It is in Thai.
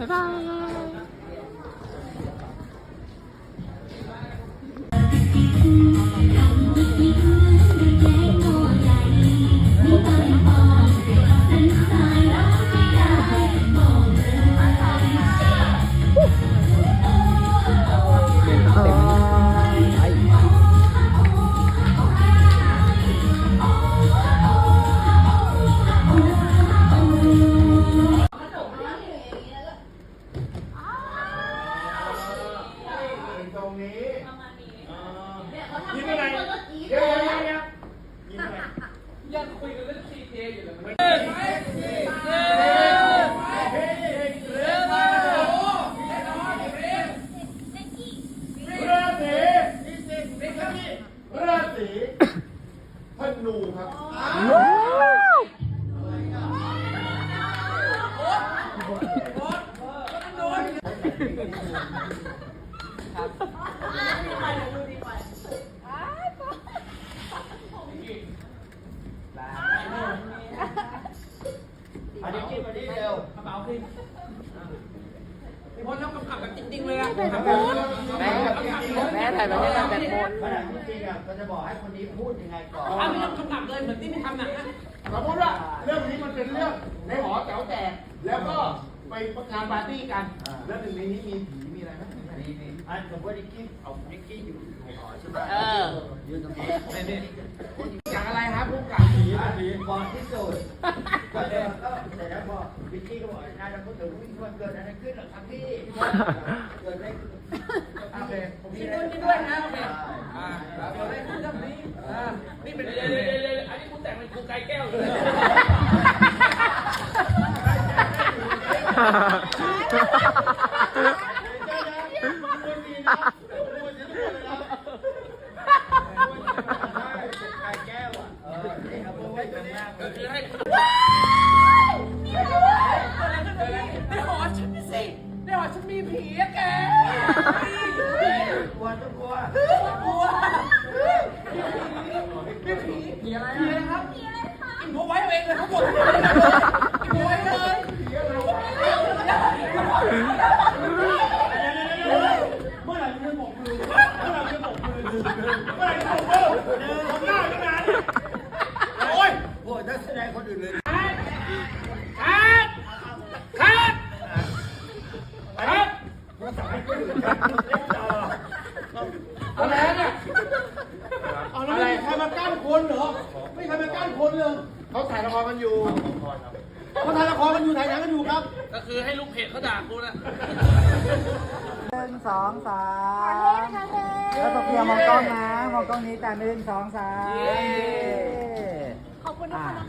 บ๊า เดี๋ยวเดี๋ยวเดี๋ยวยังคุยกันเรื่อง CP อยู่เลยราศีราศีธนูครับ อันนี้กินมาดิเร็วกระเป๋าขึ้นพี่พจน์ต้องกำกับแบบจริงๆเลยอะแม่แม่ถ่ายมาให้แบบโมนขณะที่จริงอะก็จะบอกให้คนนี้พูดยังไงก่อนอ้าวไม่ต้องกำกับเลยเหมือนที่ไม่ทำหนังนะสมมติว่าเรื่องนี้มันเป็นเรื่องในหอแถวแตกแล้วก็ไปประงานปาร์ตี้กัน แล้วหนึ่งในนี้มีผีมีอะไรไหมมีมีอันสมมติว่านิกกี้เอานิกกี้อยู่ในหอใช่ไหมเออยืนตรงนี้นี่นี่ แต่ก็เสร็จแล้วพอนิกกี้ก็บอกนายจะพูดถึงวิ่งวันเกิดอะไรขึ้นหรอครับพี่เกิดอะไรขึ้นโอเคผมมีนี่อะไรด้วยด้วยนะโอเคอ่าเรื่องนี้อ่านี่เป็นเดี๋ยวเดี๋ยวเดี๋ยวอันนี้คุณแต่งเป็นครูไก่แก้วเลย ผีผีอะไรผีอะไรครับผีอะไรคะอินโฟไว้เอาเองเลยทั้งหมดอินโฟไว้เลยเมื่อไหร่จะบอกมือเมื่อไหร่จะบอกมือเมื่อไหร่จะบอกมือทำหน้าขนาดนี้โอ้ยโอ้ยนักแสดงคนอื่นเลยครับครับครับภาษาให้คนอื่นครับอะไรเนี่ยอะไรใครมากั้น คนเหรอ ไม่ใครมากั้นคนเลยเขาถ่ายละครกันอยู่เขาถ่ายละครกันอยู่ถ่ายหนังกันอยู่ครับก็คือให้ลูกเพจเขาด่ากูนะหนึ่งสองสามแล้วตกเพียงมองกล้องนะ มองกล้องนี้แต่หนึ่งสองสามเย้ขอบคุณนะคะ